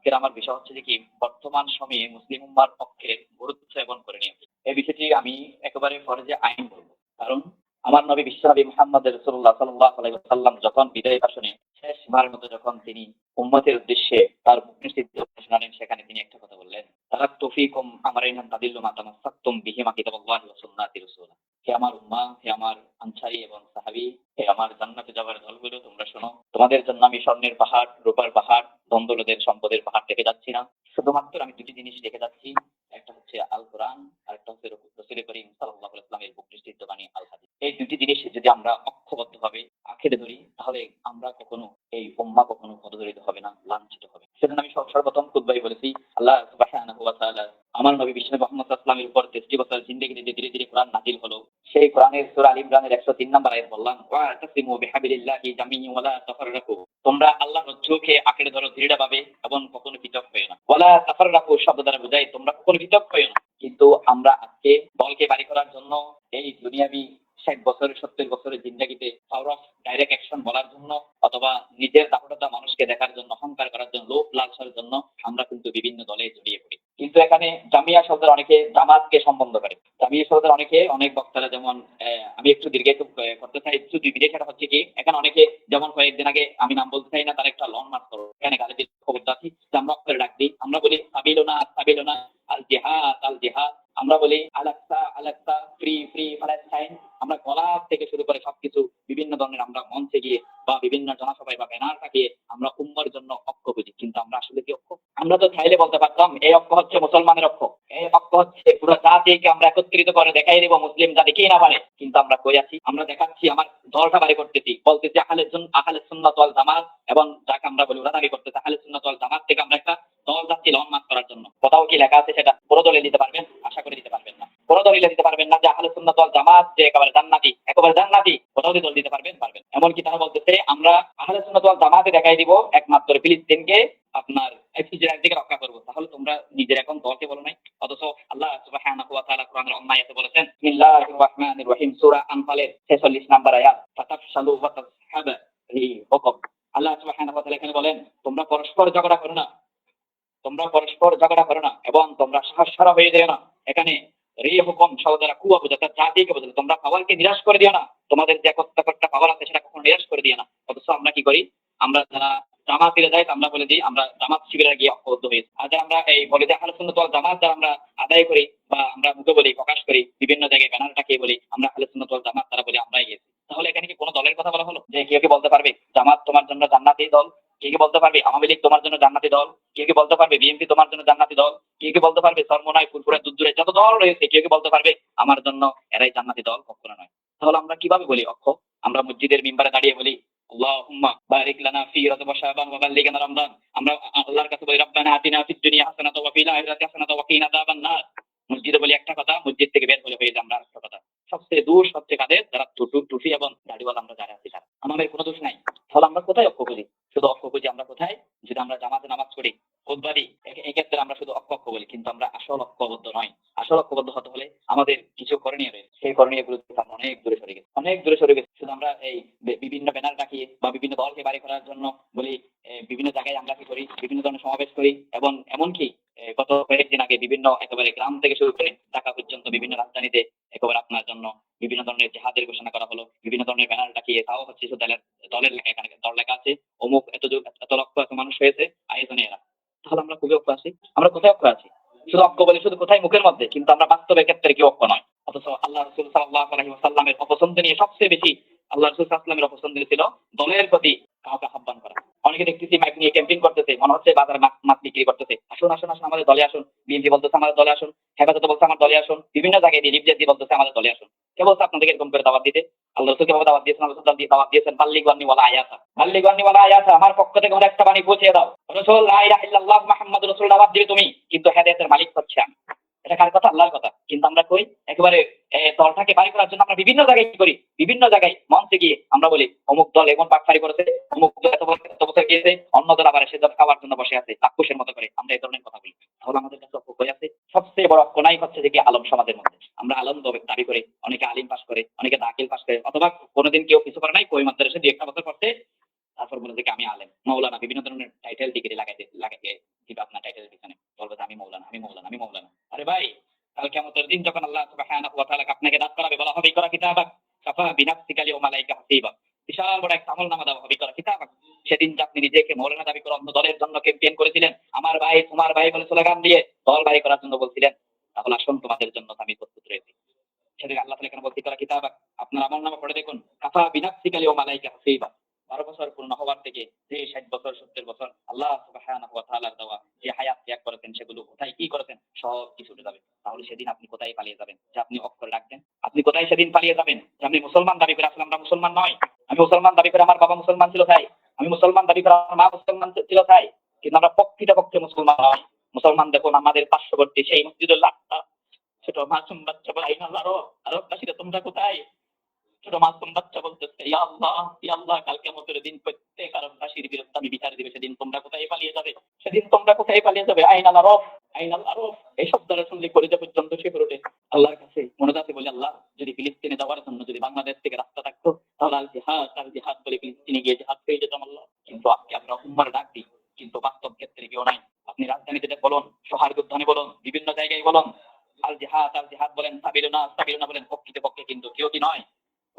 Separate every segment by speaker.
Speaker 1: আজকের আমার বিষয় হচ্ছে যে কি, বর্তমান সময়ে মুসলিম উম্মার পক্ষে গুরুত্ব সেবন করে নিয়েছে এই বিষয়টি আমি একেবারে ফরজে আইন বলব। কারণ আমার নবী বিশ্বনবী মোহাম্মদ রসুল্লাহ সাল্লাহ আলাইসাল্লাম যখন বিদায় ভাষণে শেষবারের মতো যখন তিনি উম্মতের উদ্দেশ্যে তার মুক্তির শোনালেন, সেখানে তিনি একটা কথা বললেন তারা তফিকুম আমার এই নাম তাদিল্লু মাতামাসাক্তুম বিহিমা কিতাবাল্লাহি ওয়া সুন্নাতি রাসূল। হে আমার উম্মা, হে আমার আনসারি এবং সাহাবী, হে আমার জান্নাতে যাওয়ার দলগুলো, তোমরা শোনো। তোমাদের জন্য আমি স্বর্ণের পাহাড়, রূপার পাহাড় দ্বন্দ্বলদের সম্পদের পাহাড় রেখে যাচ্ছি না। শুধুমাত্র আমি দুটি জিনিস রেখে যাচ্ছি, একটা হচ্ছে আল কোরআন আর একটা হচ্ছে রসুল করিম সাল্লাহ ইসলামের প্রতিষ্ঠিত বাণী আল হাদিস এই দুটি জিনিস যদি আমরা অক্ষবদ্ধ ভাবে আঁকড়ে ধরি, তাহলে আমরা কখনো এই উম্মা কখনো পদদলিত হবে না, লাঞ্ছিত হবে সেজন্য আমি সর্বপ্রথম খুদ্াই বলেছি, আল্লাহ আমার নবী বিশ্ব মোহাম্মদ ইসলামের উপর তেত্রিশ বছর জিন্দগিতে ধীরে ধীরে কোরআন নাজিল হলো কোরআনের সূরা ইমরানের একশো তিন নম্বর আয়াত বললাম, ওয়া তাসিমু বিহাবিলিল্লাহি তাফাররাকু। তোমরা আল্লাহ রজ্জুকে ধরো দৃঢ়ভাবে এবং কখনো না। তাফাররাকু শব্দ দ্বারা বোঝায়, তোমরা কখনো না। কিন্তু আমরা আজকে দলকে বাড়ি করার জন্য এই দুনিয়াবি ষাট বছরের সত্তর বছরের জিন্দাগিতে পাওয়ার অফ ডাইরেক্ট অ্যাকশন বলার জন্য অথবা নিজের দাপটতা মানুষকে দেখার জন্য, অহংকার করার জন্য, লোভ লালসার জন্য আমরা কিন্তু বিভিন্ন দলে জড়িয়ে পড়ি। কিন্তু এখানে জামিয়া শব্দের অনেকে জামাতকে সম্বন্ধ করে। জামিয়া শব্দের অনেকে, অনেক বক্তারা যেমন আমি একটু দীর্ঘায়িত করতে চাই, একটু বিদেশ সেটা হচ্ছে কি, এখানে অনেকে যেমন কয়েকদিন আগে আমি নাম বলতে চাই না, তার একটা লং মার্চ করো। এখানে গালিদের খবর যে আমরা অক্ষরে ডাক দিই, আমরা বলি সাবিলোনা সাবিলোনা, আল জেহাদ আল জেহাদ। আমরা বলি Al Aqsa Al Aqsa free free Palestine আমরা গলা থেকে শুরু করে সবকিছু বিভিন্ন ধরনের আমরা মঞ্চে গিয়ে বা বিভিন্ন জনসভায় বা ব্যানার থাকিয়ে আমরা উম্মার জন্য অক্ষ বুঝি। কিন্তু আমরা আসলে কি অক্ষ আমরা তো চাইলে বলতে পারতাম, এই অক্ষ হচ্ছে মুসলমানের অক্ষ। এই অক্ষ হচ্ছে পুরো জাতিকে আমরা একত্রিত করে দেখাই দেবো, মুসলিম জাতি কে না পারে। কিন্তু আমরা কই আছি? আমরা দেখাচ্ছি আমার দলটা বাড়ি করতেছি। বলতেছি আহলে আহলে সুন্নাত ওয়াল জামাত, এবং যাকে আমরা বলি ওরা দাবি করতেছে, আহলে সুন্নাত ওয়াল জামাত থেকে আমরা একটা দল যাচ্ছি লং মার্চ করার জন্য। কোথাও কি লেখা আছে সেটা পুরো দলে দিতে পারবেন? আশা করে দিতে পারবেন। কোনো দলিলে দিতে পারবেন না যে আহলে সুন্নাত ওয়াল জামাত যে একেবারে জান্নাতি একেবারে জান্নাতি, কোথাও দল দিতে পারবেন পারবেন এমনকি তারা বলতেছে, আমরা আহলে সুন্নাত ওয়াল জামাতে দেখাই দিব একমাত্র ফিলিস্তিনকে আপনার রক্ষা করব। তাহলে তোমরা নিজের এখন দলকে বলো নাই। অথচ আল্লাহ বলেছেন, বিসমিল্লাহির রহমানির রহিম, সূরা আনফালের 46 নম্বর আয়াত, ফাতাফশালু ওয়া তাসহাবা আল্লাহ সুবহানাহু ওয়া তাআলা এখানে বলেন, তোমরা পরস্পর ঝগড়া করো না। তোমরা পরস্পর ঝগড়া করো না এবং তোমরা সাহস হয়ে যেও না। এখানে রে হুকুম সহদারা কুয়া বোঝাতে জাতিকে বোঝাতে তোমরা পাওয়ারকে নিরাশ করে দিও না। তোমাদের যে একত্রকর্তা পাওয়ার আছে সেটা কখনো নিরাশ করে দিও না। অথচ আমরা কি করি? আমরা যারা জামাত ফিরে যাই আমরা বলে দিই, আমরা জামাত শিবিরে গিয়ে অক্ষবদ্ধ হয়েছি আজ আমরা এই বলে যে, আহলে সুন্নাত জামাত যারা আমরা আদায় করি বা আমরা মুখে বলি, প্রকাশ করি, বিভিন্ন জায়গায় ব্যানার টাকিয়ে বলি, আমরা আহলে সুন্নাত ওয়াল জামাত তারা বলি, আমরাই গেছি। তাহলে এখানে কি কোনো দলের কথা বলা হলো? যে কেউ কি বলতে পারবে, জামাত তোমার জন্য জান্নাতি দল? কে কি বলতে পারবে, আওয়ামী লীগ তোমার জন্য জান্নাতি দল? কে কি বলতে পারবে, বিএনপি তোমার জন্য জান্নাতি দল? কে কি বলতে পারবে সরমনায় ফুলপুরে দুধুরে যত দল রয়েছে, কেউ কি বলতে পারবে, আমার জন্য এরাই জান্নাতি দল, কখনো নয়। তাহলে আমরা কীভাবে বলি অক্ষ আমরা মসজিদের মিম্বারে দাঁড়িয়ে বলি মসজিদে বলি একটা কথা, মসজিদ থেকে বের আমরা আরেকটা কথা। সবচেয়ে দূর, সবচেয়ে এবং আমাদের কোনো দোষ নাই। তাহলে আমরা কোথায় অক্ষ বুঝি শুধু অক্ষ বুঝি আমরা কোথায়? যদি আমরা জামাতে নামাজ পড়ি খুতবাদি এক্ষেত্রে আমরা শুধু অক্ষ অক্ষ বলি, কিন্তু আমরা আসল অক্ষবদ্ধ নয় আসল অক্ষবদ্ধ হতে হলে আমাদের কিছু করণীয় রয়েছে। সেই করণীয়গুলো আমরা অনেক দূরে সরে গেছি। অনেক দূরে সরে গেছি। শুধু আমরা এই বিভিন্ন ব্যানার ডাকিয়ে বা বিভিন্ন দলকে বাড়ি করার জন্য বলি বিভিন্ন জায়গায় আমরা কি করি, বিভিন্ন ধরনের সমাবেশ করি এবং এমনকি গত কয়েকদিন আগে বিভিন্ন একেবারে গ্রাম থেকে শুরু করে ঢাকা পর্যন্ত বিভিন্ন রাজধানীতে একেবারে আপনার জন্য বিভিন্ন ধরনের জেহাদের ঘোষণা করা হলো, বিভিন্ন ধরনের ব্যানার ডাকিয়ে তাও হচ্ছে দলের লেখা এখানে দল লেখা আছে। অমুক এত এত লক্ষ এত মানুষ হয়েছে, আয়োজনে এরা। অক্ষ আছি আমরা কোথায় অক্ষ আছি? শুধু অক্ষ বলি শুধু কোথায় মুখের মধ্যে? কিন্তু আমরা বাস্তবের ক্ষেত্রে কি অক্ষ নয়। অথচ আল্লাহ রসুল সাল্লাহ আলহি অপছন্দ নিয়ে সবচেয়ে বেশি আল্লাহ রসুল সাল্লামের অপছন্দ ছিল দলের প্রতি কাউকে আহ্বান করা। অনেকে দেখতেছি মাইক নিয়ে ক্যাম্পেইন করতেছে, মনে হচ্ছে বাজারে মাছ বিক্রি করতেছে। আসুন আসুন আসুন, আমাদের দলে আসুন। বিএনপি বলতেছে আমাদের দলে আসুন। হেফাজত বলছে আমার দলে আসুন। বিভিন্ন জায়গায় দিয়ে লিপজেট বলতেছে আমাদের দলে আসুন। কে বলছে আপনাদেরকে এরকম করে দাওয়াত দিতে? আল্লাহ রসুল কেভাবে দাওয়াত দিয়েছেন? আল্লাহ রসুল দিয়ে দাওয়াত দিয়েছেন। বাল্লিক বান্নি ওয়ালা আয়াতা। বাল্লিক বান্নি ওয়ালা আয়াতা, আমার পক্ষ থেকে ওরা একটা বাণী পৌঁছে দাও। রসুল ইল্লাল্লাহ মুহাম্মাদুর রাসূল দাওয়াত দিবে তুমি। কিন্তু হেদায়েতের মালিক হচ্ছে আমি। এটা কার কথা? আল্লাহর কথা। কিন্তু আমরা কই? একেবারে দলটাকে বাড়ি করার জন্য আমরা বিভিন্ন জায়গায় কি করি? বিভিন্ন জায়গায় মঞ্চে গিয়ে আমরা বলি, অমুক দল এমন পাকফারি করেছে, অমুক দল এত বছর গিয়েছে অন্য দল আবার এসে দল খাওয়ার জন্য বসে আছে, চাক্ষুষের মতো করে। আমরা এই ধরনের কথা বলি। তাহলে আমাদের কাছে অক্ষ হয়ে আছে? সবচেয়ে বড় অক্ষণাই হচ্ছে যে কি আলম সমাজের মধ্যে। আমরা আলম দবে- করে, অনেকে আলিম পাস করে, অনেকে দাখিল পাস করে, অথবা কোনোদিন কেউ কিছু করে নাই, কই মাদ্রাসা দুই একটা বছর করতে তারপর বলে যে আমি আলেম। মৌলানা বিভিন্ন ধরনের টাইটেল ডিগ্রি লাগাইতে লাগাইতে দিবে আপনার টাইটেলের পিছনে। বলবে আমি মৌলানা আমি মৌলানা আমি মৌলানা। আরে ভাই কাল কেমতের দিন যখন আল্লাহ সুবহানাহু ওয়া আপনাকে দাঁত করাবে, বলা হবে করা কিতাবাক কাফা বিনাফসিকা লিয়াউমা মালাইকা হাসিবা। বিশাল বড় একটা আমল নামা দেওয়া হবে করা কিতাবাক সেদিন আপনি নিজেকে মৌলানা দাবি করে অন্য দলের জন্য ক্যাম্পেইন করেছিলেন। আমার ভাই, তোমার ভাই বলে স্লোগান দিয়ে দল বাড়ি করার জন্য বলছিলেন। তাহলে আসুন, তোমাদের জন্য আমি প্রস্তুত রয়েছি। সেদিন আল্লাহ তাআলা কেন বলছি করা কিতাবাক আপনার আমল নামা পড়ে দেখুন। কাফা মালাইকা হাসিবা। বারো বছর পূর্ণ হওয়ার থেকে যে ষাট বছর, সত্তর বছর আল্লাহ সুবহানাহু দেওয়া যে হায়াত ত্যাগ করেছেন, সেগুলো কোথায় কি করেছেন, সব কিছু উঠে যাবে। তাহলে সেদিন আপনি কোথায় পালিয়ে যাবেন? যে আপনি অক্ষর রাখবেন। আপনি কোথায় সেদিন পালিয়ে যাবেন? আপনি মুসলমান দাবি করে আসলে আমরা মুসলমান নয়। আমি মুসলমান দাবি করে আমার বাবা মুসলমান ছিল, তাই আমি মুসলমান দাবি করার মা মুসলমান ছিল তাই, কিন্তু আমরা পক্ষিত পক্ষে মুসলমান নয় মুসলমান দেখুন, আমাদের পার্শ্ববর্তী সেই মসজিদের লাভটা ছোট মাসুম বাচ্চা ভাই আরব বাসীরা তোমরা কোথায়? ছোট মাসুম বলতেছে আল্লাহ আল্লাহ, কালকে মতের দিন প্রত্যেক আরববাসীর বিরুদ্ধে আমি বিচার দিবে, সেদিন তোমরা কোথায় পালিয়ে যাবে? সেদিন তোমরা কোথায় পালিয়ে যাবে? আইন আল্লাহ রব আইন আল্লাহ রব এই শব্দটা শুনলে কলিজা পর্যন্ত সে ওঠে। আল্লাহর কাছে মনে যাচ্ছে বলে, আল্লাহ, যদি ফিলিস্তিনে যাওয়ার জন্য যদি বাংলাদেশ থেকে রাস্তা থাকতো, তাহলে আল জিহাদ আল জিহাদ বলে ফিলিস্তিনে গিয়ে জিহাদ পেয়ে যেতাম আল্লাহ। কিন্তু আজকে আমরা উম্মার ডাক দিই, কিন্তু বাস্তব ক্ষেত্রে কেউ নাই। আপনি রাজধানীতে বলুন সহার উদ্যানে বলুন, বিভিন্ন জায়গায় বলুন, আল জিহাদ আল জিহাদ বলেন, সাবিলুনা সাবিলুনা বলেন পক্ষিতে পক্ষে কিন্তু কেউ কি নয়।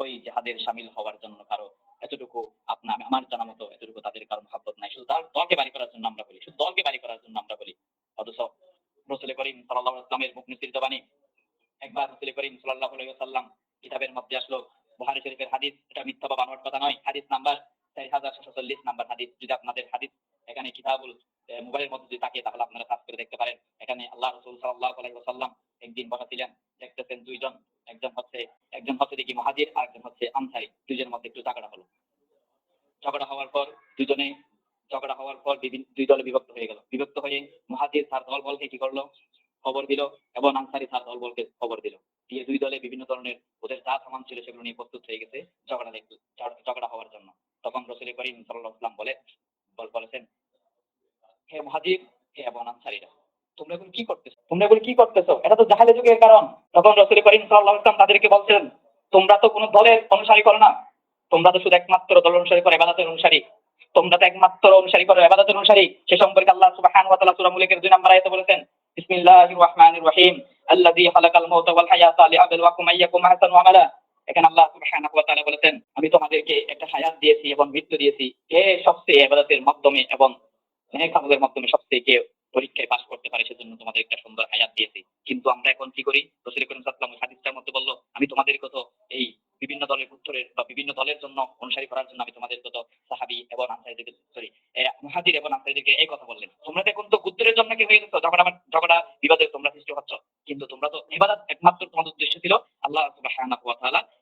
Speaker 1: ওই জেহাদের সামিল হওয়ার জন্য কারও এতটুকু আপনার আমার জানা মতো এতটুকু তাদের কারণ মহাব্বত নাই। শুধু তার দলকে বাড়ি করার জন্য আমরা বলি। শুধু দলকে বাড়ি করার জন্য আমরা বলি। অথচ রসুল করিম সাল্লাহ ইসলামের মুখ নিঃসৃত বাণী একবার রসুল করিম সাল্লাহ সাল্লাম কিতাবের মধ্যে আসলো বুহারি শরীফের হাদিস এটা মিথ্যা বা বানোয়ার কথা নয় হাদিস নাম্বার চার হাজার ছশো চল্লিশ নাম্বার হাদিস যদি আপনাদের হাদিস এখানে কিতাবুল আহ, মোবাইলের মধ্যে যদি থাকে তাহলে আপনারা সার্চ করে দেখতে পারেন এখানে আল্লাহ রসুল সাল্লাহ আলাইসাল্লাম একদিন বসাছিলেন দেখতেছেন দুইজন একজন হচ্ছে একজন মহাজির আর একজন হচ্ছে আনসারি, দুইজনের মধ্যে একটু ঝগড়া হলো। ঝগড়া হওয়ার পর দুজনে ঝগড়া হওয়ার পর দুই দলে বিভক্ত হয়ে গেল। বিভক্ত হয়ে মহাজির তার দল বলকে কি করল? খবর দিল এবং আনসারি তার দল বলকে খবর দিল। দিয়ে দুই দলে বিভিন্ন ধরনের ওদের যা সামান ছিল সেগুলো নিয়ে প্রস্তুত হয়ে গেছে ঝগড়া ঝগড়া হওয়ার জন্য। তখন রসুল করিম সাল্লাহ ইসলাম বল- বলেছেন, হে মহাজির, হে এবং আনসারিরা, তোমরা এখন কি করতেছো? তোমরা এখন কি করতেছো? এটা তো জাহালে যুগের কারণ। তখন রসুল করিম সাল্লাহ ইসলাম তাদেরকে বলছেন তোমরা তো কোনো দলের অনুসারী করো না। তোমরা তো শুধু একমাত্র দল অনুসারী করে, এবাদতের অনুসারী। তোমরা তো একমাত্র অনুসারী করো, এবাদতের অনুসারী। সে সম্পর্কে আল্লাহ সুবহানাহু ওয়া তাআলা সূরা মুলকের 2 নম্বর আয়াতে বলেছেন, বিসমিল্লাহির রাহমানির রহিম। আল্লাযী খালাকাল মাউতা ওয়াল হায়াতা লিয়াবলুয়াকুম আইয়াকুম আহসানু আমালা। এখানে আল্লাহ সুবহানাহু ওয়া তাআলা বলেছেন, আমি তোমাদেরকে একটা হায়াত দিয়েছি এবং মৃত্যু দিয়েছি। কে সবচেয়ে ইবাদতের মাধ্যমে এবং নেক আমলের মাধ্যমে সবচেয়ে কে পরীক্ষায় পাশ করতে পারে, সেজন্য তোমাদের একটা সুন্দর হায়াত দিয়েছে। কিন্তু আমরা এখন কি করি? রসুল করিম সাল্লাম হাদিসটার মধ্যে বলল, আমি তোমাদের কত এই বিভিন্ন দলের উত্তরের বা বিভিন্ন দলের জন্য অনুসারী করার জন্য আমি তোমাদের কত সাহাবি এবং আনসারিদের সরি মহাজির এবং আনসারিদেরকে এই কথা বললেন। তোমরা এখন তো গুত্তরের জন্য কি হয়ে গেছো? ঝগড়া ঝগড়া, বিবাদের তোমরা সৃষ্টি হচ্ছ। কিন্তু তোমরা তো এবাদত একমাত্র তোমাদের উদ্দেশ্য ছিল আল্লাহ সুবাহ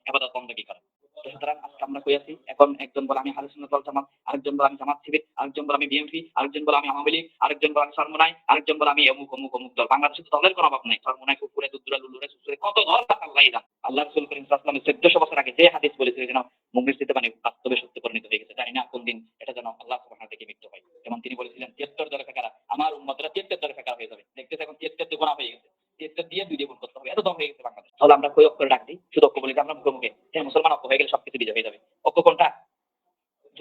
Speaker 1: এবাদত বন্দী করা। সুতরাং আজকে আমরা কই আছি? এখন একজন বলে, আমি হালিসুল জামাত আরেকজন বলে আমি জামাত শিবির, আরেকজন বলে আমি বিএনপি, আরেকজন বলে আমি আওয়ামী লীগ, আরেকজন বলে আমি সরমনাই আরেকজন বলে আমি অমুক অমুক অমুক দল। বাংলাদেশে তো দলের কোনো অভাব নাই। সরমনাই কুকুরে দুদুরা লুলুরে, সুসুরে, কত দল আল্লাহ জান আল্লাহ রাসূল করিম সাল্লাল্লাহু চোদ্দশো বছর আগে যে হাদিস বলেছিল যেন মুমির মানে বাস্তবে সত্য পরিণত হয়ে গেছে, জানি না কোন দিন এটা যেন আল্লাহ সুবহানাহু থেকে মৃত্যু হয়। যেমন তিনি বলেছিলেন, তিয়াত্তর দলে ফেকারা, আমার উম্মতরা তিয়াত্তর দলে ফেকারা হয়ে যাবে। দেখতেছে এখন তিয়াত্তর দুগুণা হয়ে গেছে। তিয়াত্তর দিয়ে দুই দিয়ে করতে হবে। এত দম হয়ে গেছে বাংলাদেশ। তাহলে আমরা কই অক্ষরে ডাক দিই? শুধু অক্ষ বলি আমরা মুখে মুখে? হ্যাঁ মুসলমান অক্ষ হয়ে গেলে সবকিছু বিজয় হয়ে যাবে। অক্ষ কোনটা?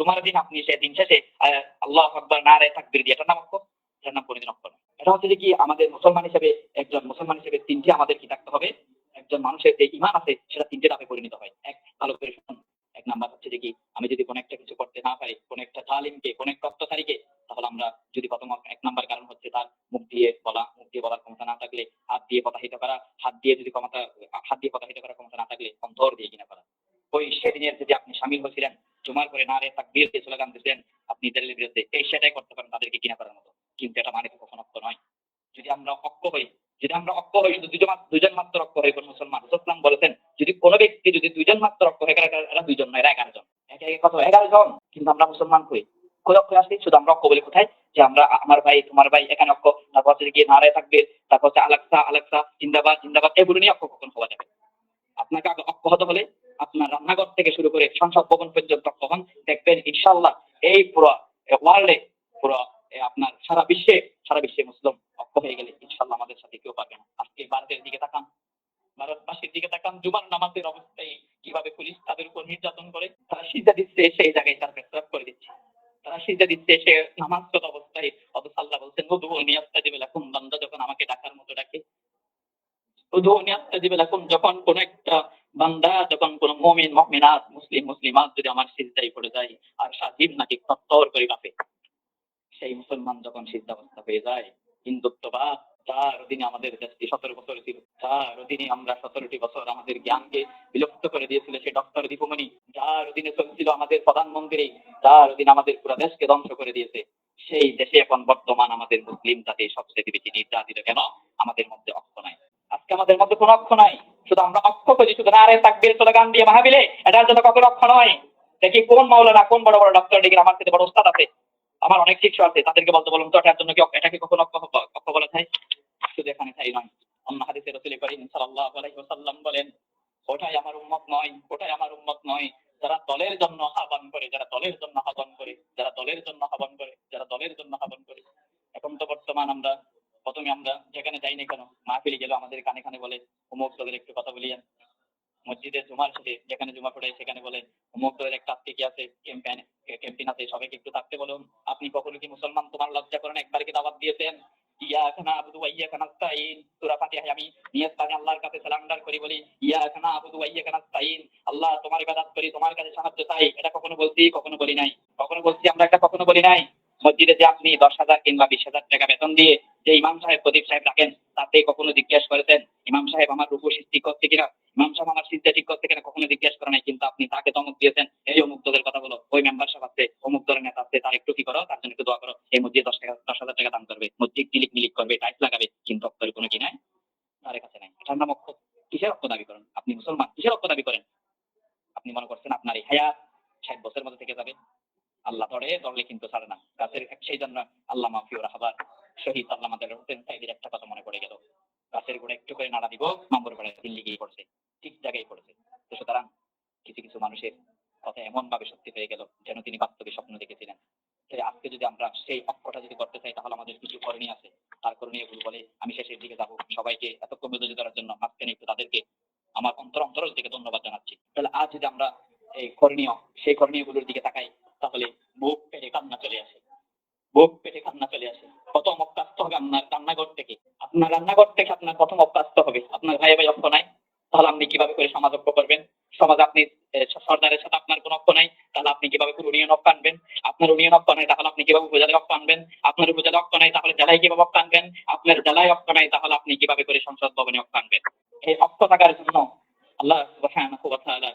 Speaker 1: জুমার দিন আপনি সে দিন শেষে আল্লাহ আকবর না রে তাকবীর দিয়ে এটার নাম এটার নাম কোনদিন অক্ষ এটা হচ্ছে যে কি আমাদের মুসলমান হিসেবে, একজন মুসলমান হিসেবে তিনটি আমাদের কি থাকতে হবে। একজন মানুষের যে ইমান আছে, সেটা তিনটে ধাপে পরিণত হয়। এক, ভালো করে শুনুন। এক নাম্বার হচ্ছে যে কি, আমি যদি কোনো একটা কিছু করতে না পারি, কোনো একটা তালিমকে, কোনো একটা অত্যাচারীকে, তাহলে আমরা যদি প্রথম এক নাম্বার কারণ হচ্ছে তার মুখ দিয়ে বলা, মুখ দিয়ে বলার ক্ষমতা না থাকলে, হাত দিয়ে প্রতাহিত করা, হাত দিয়ে যদি ক্ষমতা, হাত দিয়ে প্রতাহিত করার ক্ষমতা না থাকলে অন্তর দিয়ে কিনা করা। ওই সেদিনের যদি আপনি সামিল হয়েছিলেন জুমার করে না রে তাকবীর দিয়ে স্লোগান দিচ্ছেন আপনি ইসরায়েলের বিরুদ্ধে এই সেটাই করতে পারেন তাদেরকে কিনা করার মতো। কিন্তু এটা মানে কখনো অক্ষ নয়। যদি আমরা অক্ষ হই, যদি আমরা অক্ষ হই, শুধু দুজন দুজন মাত্র অক্ষ হই কোন মুসলমান। ইসলাম বলেছেন, যদি কোনো ব্যক্তি যদি দুইজন মাত্র অক্ষ হয় এরা এরা দুইজন না এরা এগারো জন। কত? এগারো জন। কিন্তু আমরা মুসলমান হই অক্ষ আসি শুধু আমরা অক্ষ বলি কোথায়? যে আমরা আমার ভাই, তোমার ভাই, এখানে অক্ষ। তারপর হচ্ছে গিয়ে নারায় থাকবে তারপর হচ্ছে আলাক্সা আলাক্সা, জিন্দাবাদ জিন্দাবাদ। এগুলো নিয়ে অক্ষ কখন হওয়া যাবে? আপনাকে অক্ষ হতে হলে আপনার রান্নাঘর থেকে শুরু করে সংসদ ভবন পর্যন্ত হন দেখবেন ইনশাল্লাহ এই পুরো ওয়ার্ল্ডে পুরো আপনার সারা বিশ্বে সারা বিশ্বে মুসলিম অক্ষ হয়ে গেলে ইনশাল্লাহ আমাদের সাথে কেউ পাবে না। আজকে ভারতের দিকে তাকান, ভারতবাসীর দিকে তাকান, জুমার নামাজের অবস্থায় কীভাবে পুলিশ তাদের উপর নির্যাতন করে, তারা সিজা দিচ্ছে, সেই জায়গায় তার পেট্রাপ করে দিচ্ছে। সিজদা দিচ্ছে, সে নামাজরত অবস্থায় অথচ আল্লাহ বলছেন উদু নিয়াস্তাজিব লাকুম বান্দা যখন আমাকে ডাকার মতো ডাকে উদু নিয়াস্তাজিব লাকুম যখন কোন একটা বান্দা যখন কোন মুমিন, মুমিনাত, মুসলিম, মুসলিমাত যদি আমার সিজদায় পড়ে যায়, আর সাজিব নাকি তত্তর করে কাঁপে। সেই মুসলমান যখন সিদ্ধাবস্থা হয়ে যায়, হিন্দুত্ববাদ, যার অধীনে আমাদের দেশটি সতেরো বছর ছিল, যার অধীনে আমরা সতেরোটি বছর আমাদের জ্ঞানকে বিলুপ্ত করে দিয়েছিল সে ডক্টর দীপমণি, যার অধীনে চলছিল আমাদের প্রধানমন্ত্রী, যার অধীনে আমাদের পুরো দেশকে ধ্বংস করে দিয়েছে। সেই দেশে এখন বর্তমান আমাদের মুসলিম জাতি সবচেয়ে বেশি নির্যাতিত। কেন? আমাদের মধ্যে অক্ষ নাই। আজকে আমাদের মধ্যে কোনো অক্ষ নাই। শুধু আমরা অক্ষ খুঁজি শুধু নারে তাকবীর স্লোগান দিয়ে মাহাবিলে, এটার জন্য কখনো অক্ষ নয়। দেখি কোন মাওলানা, কোন বড় বড় ডক্টর ডিগ্রি আমার থেকে বড় উস্তাদ আছে। আমার অনেক শিষ্য আছে, তাদেরকে বলতে বলুন তো, এটার জন্য কি এটাকে কখনো অক্ষ অক্ষ বলা যায়? শুধু এখানে তাই নয়। অন্য হাদিসে রসুল করিম সাল্লাল্লাহু আলাইহি ওয়াসাল্লাম বলেন, ওটাই আমার উম্মত নয়, ওটাই আমার উম্মত নয়। যারা দলের জন্য আহ্বান করে, যারা দলের জন্য আহ্বান করে, যারা দলের জন্য আহ্বান করে, যারা দলের জন্য আহ্বান করে। এখন তো বর্তমান আমরা, প্রথমে আমরা যেখানে যাই না কেন, মাহফিলে গেল আমাদের কানে কানে বলে অমুক দলের একটু কথা বলিয়েন মসজিদে জুমার সাথে, যেখানে জুমা পড়ে সেখানে বলে অমুক দলের একটা আজকে কি আছে ক্যাম্পেন ক্যাম্পেইন আছে, সবাইকে একটু থাকতে বলুন। আপনি কখনো কি মুসলমান? তোমার লজ্জা করেন একবার কি দাওয়াত দিয়েছেন? ফাতিহা আমি নিয়ত আল্লাহর কাছে সারেন্ডার করি, বলি নাস্তাইন আল্লাহ তোমার ইবাদত করি, তোমার কাছে সাহায্য চাই। এটা কখনো বলছি, কখনো বলি নাই। কখনো বলছি আমরা এটা কখনো বলি নাই। মসজিদে যে আপনি দশ হাজার কিংবা বিশ হাজার টাকা বেতন দিয়ে যে ইমাম সাহেব প্রদীপ সাহেব রাখেন, তাতে কখনো জিজ্ঞেস করেছেন, ইমাম সাহেব, আমার রূপ ঠিক করছে কিনা? ইমাম সাহেব, আমার সিদ্ধা ঠিক করছে কিনা? কখনো জিজ্ঞেস করে নাই, কিন্তু আপনি তাকে চমক দিয়েছেন, এই অমুক কথা বলো, ওই মেম্বার সাহেব আছে, অমুক দলের নেতা আছে, তার একটু কি করো, তার জন্য একটু দোয়া করো, এই মসজিদ দশ টাকা, দশ হাজার টাকা দান করবে, মসজিদ ক্লিক মিলিক করবে টাইস লাগাবে, কিন্তু অক্ষরে কোনো কি নাই, তার কাছে নাই। নাম অক্ষ, কিসের অক্ষ দাবি করেন? আপনি মুসলমান, কিসের অক্ষ দাবি করেন? আপনি মনে করছেন আপনার এই হায়াত ষাট বছরের মধ্যে থেকে যাবে? আল্লাহ ধরে, ধরলে কিন্তু ছাড়ে না। গাছের সেই জন্য আল্লাহ মাফিউর হাবার শহীদ আল্লাহ আমাদের হোসেন সাইদের একটা কথা মনে পড়ে গেল। গাছের গোড়া একটু করে নাড়া দিব নম্বর পড়ে দিল্লি গিয়ে পড়ছে, ঠিক জায়গায় পড়েছে। তো সুতরাং কিছু কিছু মানুষের কথা এমন ভাবে সত্যি হয়ে গেল যেন তিনি বাস্তবে স্বপ্ন দেখেছিলেন। তো আজকে যদি আমরা সেই অক্ষটা যদি করতে চাই, তাহলে আমাদের কিছু করণীয় আছে। তার করণীয়গুলো বলে আমি শেষের দিকে যাব। সবাইকে এতক্ষণ বিরোধী করার জন্য মাঝখানে একটু তাদেরকে আমার অন্তর অন্তরল থেকে ধন্যবাদ জানাচ্ছি। তাহলে আজ যদি আমরা এই করণীয়, সেই করণীয়গুলোর দিকে তাকাই, তাহলে বুক পেটে কান্না চলে আসে। বুক পেটে কান্না চলে আসে। প্রথম অভ্যাস্ত হবে আপনার রান্নাঘর থেকে। আপনার রান্নাঘর থেকে আপনার প্রথম অভ্যাস্ত হবে। আপনার ভাই ভাই অক্ষ নাই। তাহলে আপনি কীভাবে করে সমাজ ঐক্য করবেন? সমাজ আপনি সর্দারের সাথে আপনার কোনো অক্ষ নাই। তাহলে আপনি কীভাবে করে ইউনিয়ন অক্ষ আনবেন? আপনার ইউনিয়ন অক্ষ নাই, তাহলে আপনি কীভাবে উপজেলায় অক্ষ আনবেন? আপনার উপজেলা অক্ষ নাই, তাহলে জেলায় কীভাবে অক্ষ আনবেন? আপনার জেলায় অক্ষ নাই, তাহলে আপনি কীভাবে করে সংসদ ভবনে অক্ষ আনবেন? এই অক্ষ থাকার জন্য আল্লাহ সুবহানাহু ওয়া তাআলা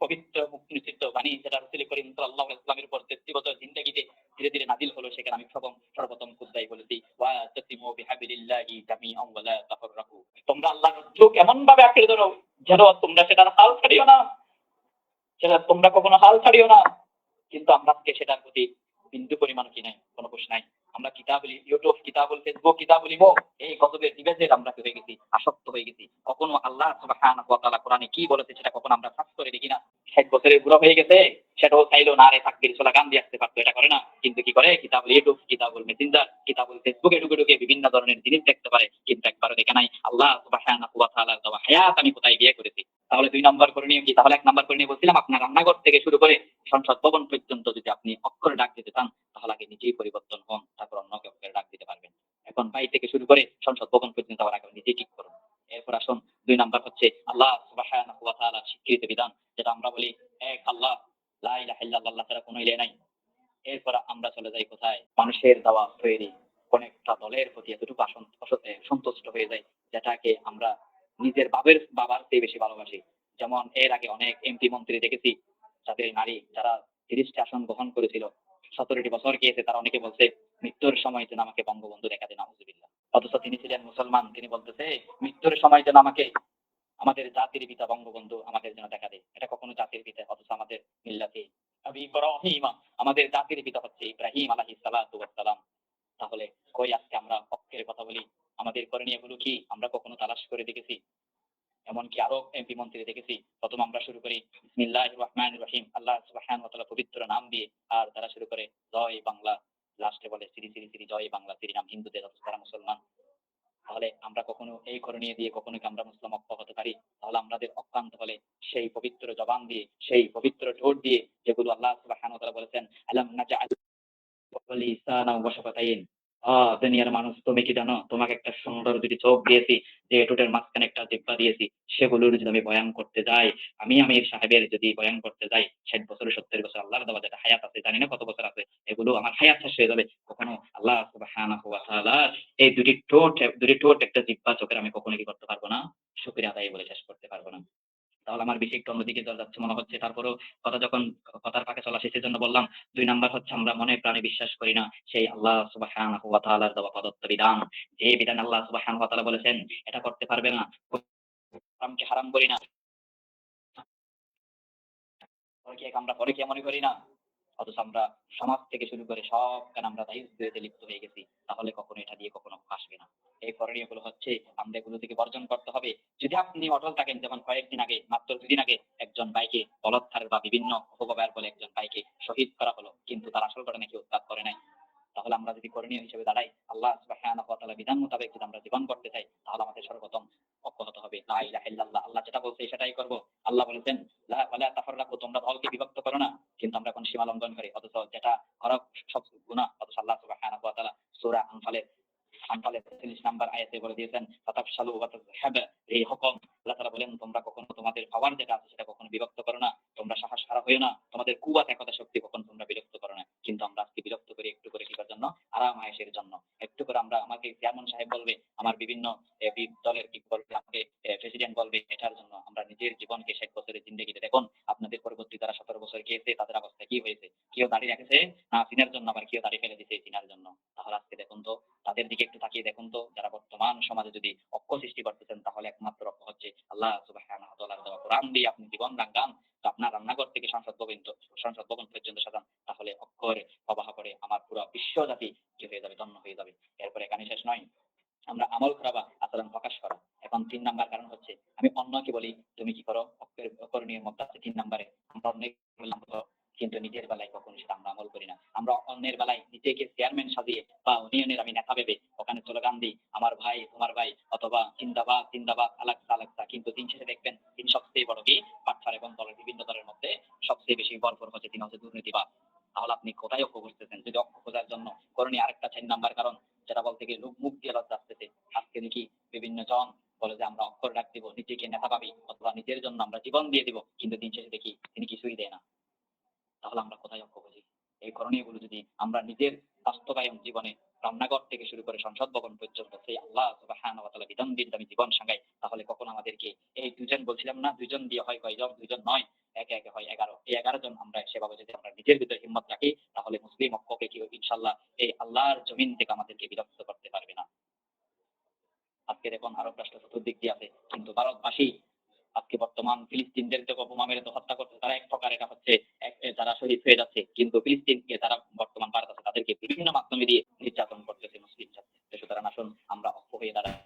Speaker 1: পবিত্র মুক্তি নিষিদ্ধ বাণী যেটা রসুল করিম সাল্লাল্লাহু আলাইহি ওয়াসাল্লামের উপর বছর জিন্দেগিতে ধীরে ধীরে নাজিল হলো, সেখানে আমি প্রথম সর্বপ্রথম খুদ্াই বলেছি। ওয়া তাসিমু বিহাবিলিল্লাহি জামিআন ওয়া তাফাররাকু তোমরা আল্লাহর চোখ এমন ভাবে আঁকড়ে ধরো যেন তোমরা সেটার হাল ছাড়িও না। সেটা তোমরা কখনো হাল ছাড়িও না। কিন্তু আমরা সেটার প্রতি বিন্দু পরিমাণ কি নাই? কোনো কোষ নাই। আমরা কিতাবলি ইউটিউব কিতাবুল ফেসবুক কিতাবলি হোক এই গজবের দিবেজের আমরা হয়ে গেছি, আসক্ত হয়ে গেছি। কখনো আল্লাহ সুবহানাহু কোরআনে কি বলেছে সেটা কখনো আমরা সার্চ করে দেখি না। ষাট বছরের বুড়ো হয়ে গেছে, সেটাও চাইলো, না রে, তাকবির সোলা গান দিয়ে আসতে পারতো, এটা করে না। কিন্তু কি করে? কিতাবুল ইউটিউব কিতাবুল মেসেঞ্জার কিতাবুল ফেসবুকে ঢুকে ঢুকে বিভিন্ন ধরনের জিনিস দেখতে পারে, কিন্তু একবারও দেখে নাই। আল্লাহ সুবহানাহু হায়াত আমি কোথায় বিয়ে করেছি? তাহলে দুই নম্বর করণীয় কি? তাহলে এক নম্বর করে নিয়ে বলছিলাম, আপনার রান্নাঘর থেকে শুরু করে সংসদ ভবন পর্যন্ত যদি আপনি অক্ষরে ডাক দিতে চান, তাহলে আগে নিজেই পরিবর্তন হন। তারপর অন্যকে অক্ষরে ডাক দিতে পারবেন এখন বাই থেকে শুরু করে সংসদ ভবন পর্যন্ত আবার আগে নিজেই ঠিক করুন। এরপর আসুন, দুই নাম্বার হচ্ছে আল্লাহ তাআলার স্বীকৃত বিধান, যেটা আমরা বলি এক আল্লাহ লা ইলাহা ইল্লাল্লাহ ছাড়া কোনো ইলাহ নাই। এরপর আমরা চলে যাই কোথায়? মানুষের দেওয়া তৈরি কোন একটা দলের প্রতি এতটুকু সন্তুষ্ট হয়ে যায় যেটাকে আমরা নিজের বাবের বাবার চেয়ে বেশি ভালোবাসি। যেমন এর আগে অনেক এমপি মন্ত্রী দেখেছি, যাদের নারী, যারা তিরিশটি আসন গ্রহণ করেছিল সতেরোটি বছর গিয়েছে, তারা অনেকে বলছে মৃত্যুর সময় যেন আমাকে বঙ্গবন্ধু দেখা দেন অথচ তিনি ছিলেন মুসলমান, তিনি বলতেছে, মৃত্যুর সময় যেন আমাকে, আমাদের জাতির পিতা বঙ্গবন্ধু আমাদের জন্য দেখা দেয়। এটা কখনো জাতির পিতা, অথচ আমাদের মিল্লাতে ইব্রাহিম, আমাদের জাতির পিতা হচ্ছে ইব্রাহিম ওয়াস সালাম। তাহলে কই আজকে আমরা পক্ষের কথা বলি? আমাদের করণীয়গুলো কি? আমরা কখনো তালাশ করে দেখেছি? এমনকি আরও এমপি মন্ত্রী দেখেছি, প্রথম আমরা শুরু করি বিসমিল্লাহির রহমানির রহিম, আল্লাহ সুবহানাহু ওয়া পবিত্র নাম দিয়ে, আর তারা শুরু করে জয় বাংলা লাস্টে বলে শ্রী শ্রী শ্রী জয় বাংলা শ্রী নাম হিন্দুদের তারা মুসলমান। তাহলে আমরা কখনো এই করণীয় দিয়ে কখনো কি আমরা মুসলিম অক্ষ হতে পারি? তাহলে আমাদের অক্রান্ত হলে সেই পবিত্র জবান দিয়ে, সেই পবিত্র ঠোঁট দিয়ে যেগুলো আল্লাহ তাআলা বলেছেন, আলাম নাজআল লিসানা ওয়া দুনিয়ার মানুষ, তুমি কি জানো? তোমাকে একটা সুন্দর দুটি চোখ দিয়েছি, যে ঠোঁটের মাঝখানে একটা জিহ্বা দিয়েছি, সেগুলোর যদি আমি বয়ান করতে যাই, আমি আমির সাহেবের যদি বয়ান করতে যাই, ষাট বছর, সত্তর বছর, আল্লাহর দেওয়া যেটা হায়াত আছে, জানি না কত বছর আছে, এগুলো আমার হায়াত শেষ হয়ে যাবে। কখনো আল্লাহ এই দুটি ঠোঁট দুটি ঠোঁট একটা জিহ্বা চোখের আমি কখনো কি করতে পারব না? শুকরিয়া আদায় বলে শেষ করতে পারব না। তাহলে আমার বেশি একটু অন্যদিকে যাচ্ছে মনে হচ্ছে। তারপরেও কথা যখন, কথার ফাঁকে চলা শেষের জন্য বললাম, দুই নাম্বার হচ্ছে আমরা মনে প্রাণে বিশ্বাস করি না। সেই আল্লাহ সুবাহান ওয়া দেওয়া প্রদত্ত বিধান। যে বিধান আল্লাহ সুবাহান ওয়া বলেছেন, এটা করতে পারবে না। হারামকে হারাম করি না। পরে কি, আমরা পরে কি মনে করি না? অথচ আমরা সমাজ থেকে শুরু করে সব কেন আমরা তাই বিরোধে লিপ্ত হয়ে গেছি। তাহলে কখনো এটা দিয়ে কখনো আসবে না। এই করণীয়গুলো হচ্ছে আমরা এগুলো থেকে বর্জন করতে হবে। যদি আপনি অটল থাকেন, যেমন কয়েকদিন আগে, মাত্র দুদিন আগে একজন বাইকে বলৎকার বা বিভিন্ন অপব্যবহার বলে একজন বাইকে শহীদ করা হলো, কিন্তু তার আসল ঘটনা কেউ উৎপাদ করে নাই। তাহলে আমরা যদি করণীয় হিসেবে দাঁড়াই, আল্লাহ তাআলা বিধান মোতাবেক যদি আমরা জীবন করতে চাই, তাহলে আমাদের সর্বপ্রথম অব্যাহত হবে। আল্লাহ যেটা বলছে সেটাই করব আল্লাহ বলেছেন লা ওয়ালা তাফাররাকু তোমরা দলকে বিভক্ত করো না কিন্তু আমরা এখন সীমা লঙ্ঘন করি অথচ যেটা করা সব গুনাহ অথচ আল্লাহ সুবহানাহু ওয়া তাআলা সূরা আনফালের আনফালের 43 নাম্বার আয়াতে বলে দিয়েছেন ফাতাফশালু ওয়া তাযহাব এই হুকুম আল্লাহ তাআলা বলেন তোমরা কখনো তোমাদের পাওয়ার যেটা আছে সেটা কখনো বিভক্ত করো না তোমরা সাহস হারা হইও না তোমাদের কুওয়াত একতা শক্তি কখনো তোমরা বিরক্ত করো না কিন্তু আমরা আজকে বিরক্ত করি একটু করে কিবার জন্য আরাম আয়েশের জন্য একটু করে আমরা আমাকে চেয়ারম্যান সাহেব বলবে আমার বিভিন্ন এ, বি- দলের কি বলবে আমাকে প্রেসিডেন্ট বলবে জন্য আমরা নিজের জীবনকে ষাট বছরের জিন্দগিতে দেখুন, আপনাদের পরবর্তী যারা সতেরো বছর গিয়েছে, তাদের অবস্থা কি হয়েছে? কেউ দাঁড়িয়ে রেখেছে? না চিনার জন্য আবার কেউ দাঁড়িয়ে ফেলে দিছে চিনার জন্য। তাহলে আজকে দেখুন তো, তাদের দিকে একটু তাকিয়ে দেখুন তো, যারা বর্তমান সমাজে যদি অক্ষ সৃষ্টি করতেছেন, তাহলে একমাত্র অক্ষ হচ্ছে আল্লাহ দেওয়া কোরআন দিয়ে আপনি জীবন রাঙ্গান আপনার রান্নাঘর থেকে সংসদ ভবন সংসদ ভবন পর্যন্ত সাজান, তাহলে অক্ষরে প্রবাহ করে আমার পুরো বিশ্ব জাতি কি হয়ে যাবে, ধন্য হয়ে যাবে। এরপরে এখানে শেষ নয়। আমরা আমল করা বা আচরণ প্রকাশ করা। এখন তিন নাম্বার কারণ হচ্ছে, আমি অন্যকে বলি, তুমি কি করো? করণীয় মধ্যে আছে তিন নাম্বারে। আমরা অনেক বললাম কিন্তু নিজের বেলায় কখনো সেটা আমরা আমল করি না। আমরা অন্যের বেলায় নিজেকে চেয়ারম্যান সাজিয়ে বা ইউনিয়নের আমি নেতা ভেবে ওখানে স্লোগান দিই, আমার ভাই, তোমার ভাই অথবা জিন্দাবাদ জিন্দাবাদ, আলাক্সা আলাক্সা। কিন্তু দিন শেষে দেখবেন তিনি সবচেয়ে বড় কি? পাটফার এবং দলের বিভিন্ন দলের মধ্যে সবচেয়ে বেশি বরফর হচ্ছে, তিনি হচ্ছে দুর্নীতিবাদ। তাহলে আপনি কোথায় অক্ষ খুঁজতেছেন? যদি অক্ষ খোঁজার জন্য করণীয় আরেকটা চার নাম্বার কারণ যেটা বলতে গিয়ে লোক মুখ দিয়ে লজ্জা আসতেছে। আজকে দেখি বিভিন্ন জন বলে যে, আমরা অক্ষর ডাক দিব, নিজেকে নেতা পাবি অথবা নিজের জন্য আমরা জীবন দিয়ে দিব। কিন্তু দিন শেষে দেখি তিনি কিছুই দেয় না। তাহলে আমরা কোথায় অক্ষ খুঁজি? এই করণীয়গুলো যদি আমরা নিজের বাস্তবায়ন জীবনে রান্নাঘর থেকে শুরু করে সংসদ ভবন পর্যন্ত সেই আল্লাহ তাআলা বিধান যদি আমি জীবন সাঙ্গাই, তাহলে কখন আমাদেরকে, এই দুজন বলছিলাম না দুজন দিয়ে হয় কয়জন? দুজন নয়। একে একে হয় এগারো। এই এগারো জন আমরা সেভাবে যদি আমরা নিজের ভিতরে হিম্মত রাখি, তাহলে মুসলিম ঐক্যকে কেউ ইনশাল্লাহ এই আল্লাহর জমিন থেকে আমাদেরকে বিরক্ত করতে পারবে না। আজকে দেখুন আরব রাষ্ট্র চতুর্দিক দিয়ে আছে, কিন্তু ভারতবাসী আজকে বর্তমান ফিলিস্তিনদের যে অপমা মেরে তো হত্যা করছে, তারা এক প্রকার এটা হচ্ছে যারা শহীদ হয়ে যাচ্ছে, কিন্তু ফিলিস্তিনকে তারা বর্তমান ভারত আছে, তাদেরকে বিভিন্ন মাধ্যমে দিয়ে নির্যাতন করতেছে মুসলিম ছাত্র সুতরাং আসুন আমরা অক্ষ হয়ে দাঁড়াই।